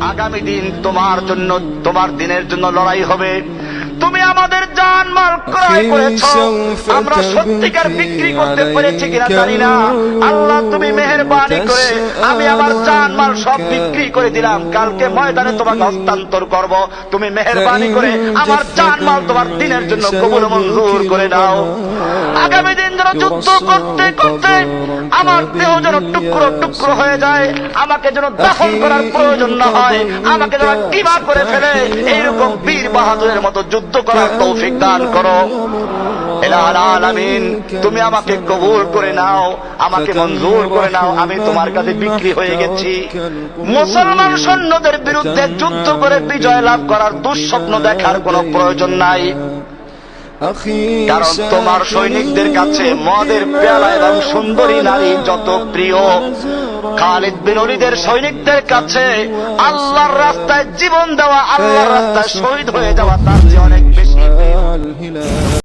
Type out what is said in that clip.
আগামী দিন তোমার জন্য তোমার দিনের জন্য লড়াই হবে। তুমি আমাদের জান মাল ক্রয় করেছ। আমরা সত্যিকার বিক্রি করতে পেরেছি কিনা জানি না। আল্লাহ তুমি মেহেরবানি করে আমি আমার জান মাল সব বিক্রি করে দিলাম। কালকে ময়দানে তোমাকে হস্তান্তর করব। তুমি মেহেরবানি করে আমার জান মাল তোমার দিনের জন্য কবুল মঞ্জুর করে দাও। আগামী দিন যেন যুদ্ধ করতে করতে আমার দেহ যেন টুকরো টুকরো হয়ে যায়। আমাকে যেন দাফন করার প্রয়োজন না হয়। আমাকে যেন কিমা করে ফেলে এইরকম বীর বাহাদুরের মতো যুদ্ধ করার তৌফিক দান করো। তুমি আমাকে কবুল করে নাও, আমাকে মঞ্জুর করে নাও, আমি তোমার কাছে বিক্রি হয়ে গেছি। মুসলমান সৈন্যদের বিরুদ্ধে যুদ্ধ করে বিজয় লাভ করার দুঃস্বপ্ন দেখার কোনো প্রয়োজন নাই। কারণ তোমার সৈনিকদের কাছে মদের পেলা এবং সুন্দরী নারী যত প্রিয়, খালিদ বিরোধীদের সৈনিকদের কাছে আল্লাহর রাস্তায় জীবন দেওয়া, আল্লাহর রাস্তায় শহীদ হয়ে যাওয়া তার যে অনেক